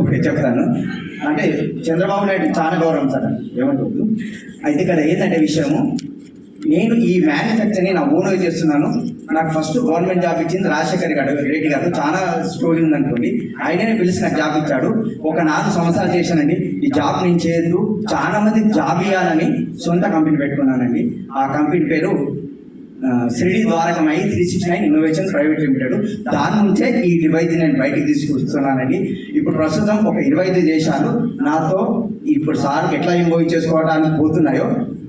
Okay చెప్తాను. అంటే చంద్రబాబు నాయుడు చాలా గౌరవం సార్. ఏమంటుంది అయితే ఇక్కడ ఏంటంటే విషయము? నేను ఈ మ్యానుఫ్యాక్చర్ని నా ఓన్గా చేస్తున్నాను. నాకు ఫస్ట్ గవర్నమెంట్ జాబ్ ఇచ్చింది రాజశేఖర్ గారు రెడ్డి గారు. చాలా స్టోరీ ఉందనుకోండి. ఆయననే పిలిచి నాకు జాబ్ ఇచ్చాడు. ఒక నాలుగు సంవత్సరాలు చేశానండి. ఈ జాబ్ నేను చేయొద్దు. చాలా మంది జాబ్ ఇవ్వాలని సొంత కంపెనీ పెట్టుకున్నానండి. ఆ కంపెనీ పేరు ఆ, Shirdi Dwarakam three six nine innovation private limited దాని నుంచే ఈ డివైజ్ నేను బయటికి తీసుకొస్తున్నానండి. ఇప్పుడు ప్రస్తుతం ఒక ఇరవై ఐదు దేశాలు నాతో ఇప్పుడు సార్ ఎట్లా ఇన్వోవ్ చేసుకోవడానికి పోతున్నాయో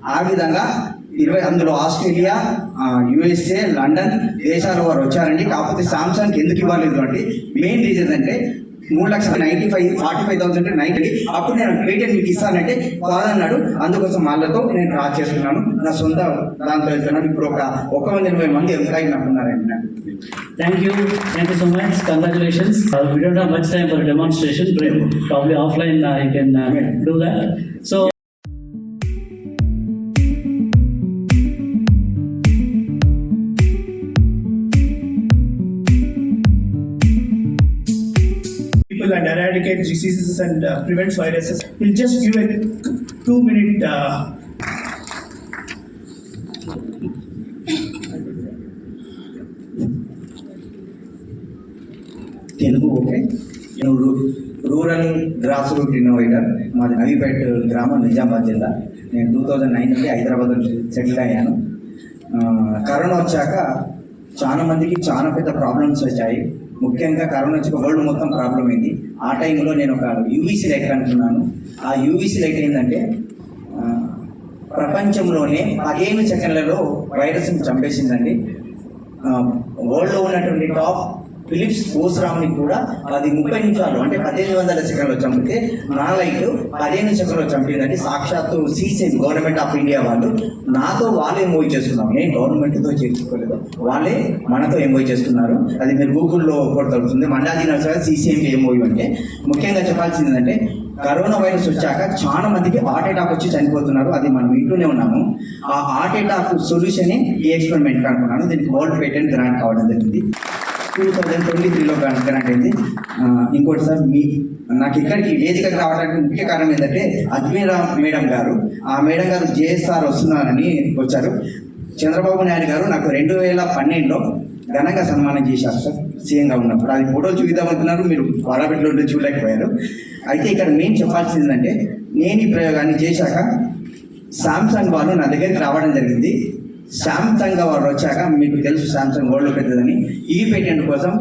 ఆ విధంగా ఇరవై అందులో ఆస్ట్రేలియా యుఎస్ఏ లండన్ దేశాల వారు వచ్చారండి. కాకపోతే సామ్సంగ్ ఎందుకు ఇవ్వలేదు అంటే మెయిన్ రీజన్ అంటే మూడు లక్షల ninety five forty five thousand ninety అప్పుడు నేను క్రీటర్ మీకు ఇస్తానంటే కాదన్నాడు. అందుకోసం వాళ్ళతో నేను డ్రా చేస్తున్నాను నా సొంత దాంతో వెళ్తున్నాను ఇప్పుడు ఒక ఒక వంద ఎనభై మంది ఎంతైనట్టున్నారండి thank you thank you so much congratulations we don't have much time for demonstration probably offline I can do that so people eradicate diseases and uh, prevents viruses. We'll just give a two minute uh, Telugu okay. నేను రూ- rural grass root innovator. మాది నవీపేట గ్రామం నిజామాబాద్ జిల్లా. నేను two thousand nine నుండి Hyderabad settle అయ్యాను. Corona వచ్చాక చాలా మందికి చాలా పెద్ద ప్రాబ్లమ్స్ వచ్చాయి. ముఖ్యంగా కరోనా వచ్చి వరల్డ్ మొత్తం ప్రాబ్లం అయింది. ఆ టైంలో నేను ఒక యూవీసీ లైట్ అంటున్నాను ఆ యూవీసీ లైట్ ఏంటంటే ఆ, ప్రపంచంలోనే పదిహేను సెకండ్లలో వైరస్ని చంపేసిందండి. వరల్డ్లో ఉన్నటువంటి టాప్ ఫిలిప్స్ ఓస్రామ్ని కూడా అది ముప్పై నిమిషాలు అంటే పదిహేను వందల సెకండ్లో చంపితే నా లైట్ పదిహేను సెకండ్లో చంపిందండి సాక్షాత్తు సీసీఎం గవర్నమెంట్ ఆఫ్ ఇండియా వాళ్ళు నాతో వాళ్ళే మూవీ చేస్తున్నాం నేను గవర్నమెంట్తో చేసుకోలేదు వాళ్ళే మనతో ఎంఓయి చేస్తున్నారు. అది మీరు గూగుల్లో దొరుకుతుంది. మండాజీ నర్సరీ సీసీఎం ఎంఓయి అంటే ముఖ్యంగా చెప్పాల్సింది ఏంటంటే కరోనా వైరస్ వచ్చాక చాలా మందికి హార్ట్ అటాక్ వచ్చి చనిపోతున్నారు. అది మనం ఇంట్లోనే ఉన్నాము. ఆ హార్ట్ అటాక్ సొల్యూషన్ ఈ ఎక్స్పెరిమెంట్ అనుకున్నాను. దీనికి వరల్డ్ పేటెంట్ గ్రాంట్ కావడం జరిగింది. టూ థౌజండ్ ట్వంటీ త్రీలో కనెక్ట్ అయింది ఇంకోటి సార్ మీ నాకు ఇక్కడికి వేదికకు రావడానికి ముఖ్య కారణం ఏంటంటే అజ్మీరా మేడం గారు. ఆ మేడం గారు జేఎస్ఆర్ వస్తున్నారని వచ్చారు. చంద్రబాబు నాయుడు గారు నాకు రెండు వేల పన్నెండులో ఘనంగా సన్మానం చేశారు సార్ సీఎంగా ఉన్నప్పుడు. అది ఫోటోలు చూద్దాం మీరు వాడబెట్లో ఉంటే చూడలేకపోయారు. అయితే ఇక్కడ మేము చెప్పాల్సింది ఏంటంటే నేను ఈ ప్రయోగాన్ని చేశాక సామ్సంగ్ వాళ్ళు నా దగ్గరికి రావడం జరిగింది. శాంతంగా వారు వచ్చాక మీకు తెలుసు సామ్సంగ్ గోల్డ్ పెద్దదని. ఈ పేటెంట్ కోసం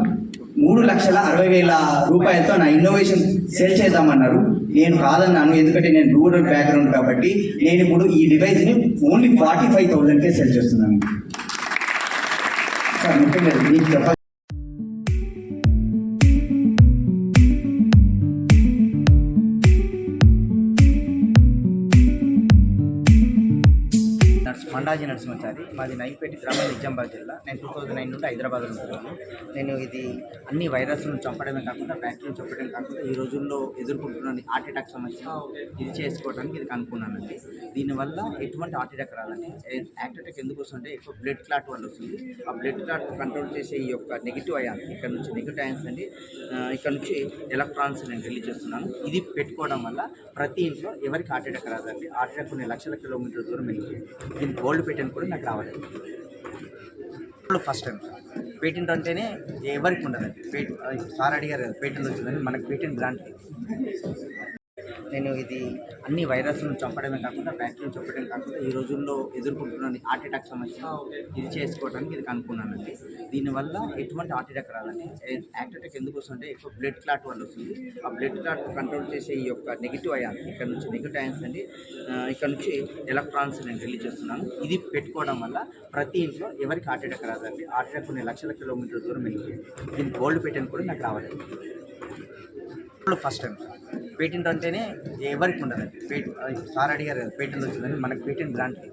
మూడు లక్షల అరవై వేల రూపాయలతో నా ఇన్నోవేషన్ సెల్ చేద్దామన్నారు. నేను కాదన్నాను ఎందుకంటే నేను రూరల్ బ్యాక్గ్రౌండ్ కాబట్టి నేను ఇప్పుడు ఈ డివైస్ని ఓన్లీ ఫార్టీ ఫైవ్ థౌజండ్కే సెల్ చేస్తున్నాను. సార్ ముఖ్యంగా మీకు చెప్పాలి. మండాజీ నరసింహాచారి. మాది నైపేటి గ్రామం నిజామాబాద్ జిల్లా. నేను టూ థౌజండ్ నైన్ నుండి హైదరాబాద్లో ఉంటున్నాను. నేను ఇది అన్ని వైరస్లను చంపడమే కాకుండా బ్యాక్టీరియా చంపడమే కాకుండా ఈ రోజుల్లో ఎదుర్కొంటున్న హార్ట్ అటాక్ సమస్య ఇది చేసుకోవడానికి ఇది కనుక్కున్నానండి. దీనివల్ల ఎటువంటి హార్ట్ అటాక్ రాదండి. హార్ట్ అటాక్ ఎందుకు వస్తుందంటే ఎక్కువ బ్లడ్ క్లాట్ వల్ల వస్తుంది. ఆ బ్లడ్ క్లాట్ కంట్రోల్ చేసే ఈ యొక్క నెగిటివ్ అయాన్స్ ఇక్కడ నుంచి నెగిటివ్ అయాన్స్ అండి ఇక్కడ నుంచి ఎలక్ట్రాన్స్ నేను రిలీజ్ చేస్తున్నాను. ఇది పెట్టుకోవడం వల్ల ప్రతి ఇంట్లో ఎవరికి హార్ట్ అటాక్ రాదండి. హార్ట్ అటాక్ కొన్ని లక్షల కిలోమీటర్ల దూరం వెళ్ళిపోయింది. దీనికి గోల్డ్ పేటెంట్ కూడా నాకు రావాలి ఫస్ట్ టైం పేటెంట్ అంటేనే ఎవరికి ఉండదండి పేట సార్ అడిగారు కదా పేటెంట్ వచ్చిందని మనకు పేటెంట్ గ్రాంట్ నేను ఇది అన్ని వైరస్లను చంపడమే కాకుండా బ్యాక్టీరియా చంపడమే కాకుండా ఈ రోజుల్లో ఎదుర్కొంటున్న హార్ట్ అటాక్ సమస్య ఇది చేసుకోవడానికి ఇది కనుక్కున్నానండి. దీనివల్ల ఎటువంటి హార్ట్ అటాక్ రాదండి. హార్ట్ అటాక్ ఎందుకు వస్తుందంటే ఎక్కువ బ్లడ్ క్లాట్ వల్ల వస్తుంది ఆ బ్లడ్ క్లాట్ కంట్రోల్ చేసే ఈ యొక్క నెగిటివ్ అయాన్ ఇక్కడ నుంచి నెగిటివ్ అయాన్స్ అండి ఇక్కడ నుంచి ఎలక్ట్రాన్స్ నేను రిలీజ్ చేస్తున్నాను. ఇది పెట్టుకోవడం వల్ల ప్రతి ఇంట్లో ఎవరికి హార్ట్ అటాక్ రాదండి. హార్ట్ అటాక్ కొన్ని లక్షల కిలోమీటర్ల దూరం వెళ్ళిపోయింది. దీన్ని గోల్డ్ పెట్టాను కూడా నాకు రావాలి ఫస్ట్ టైం. పేటెంట్ అంటేనే ఎవరికి ఉండదు. పేట సార్ అడిగారు కదా పేటెంట్ వచ్చిందని మనకు పేటెంట్ గ్రాంట్.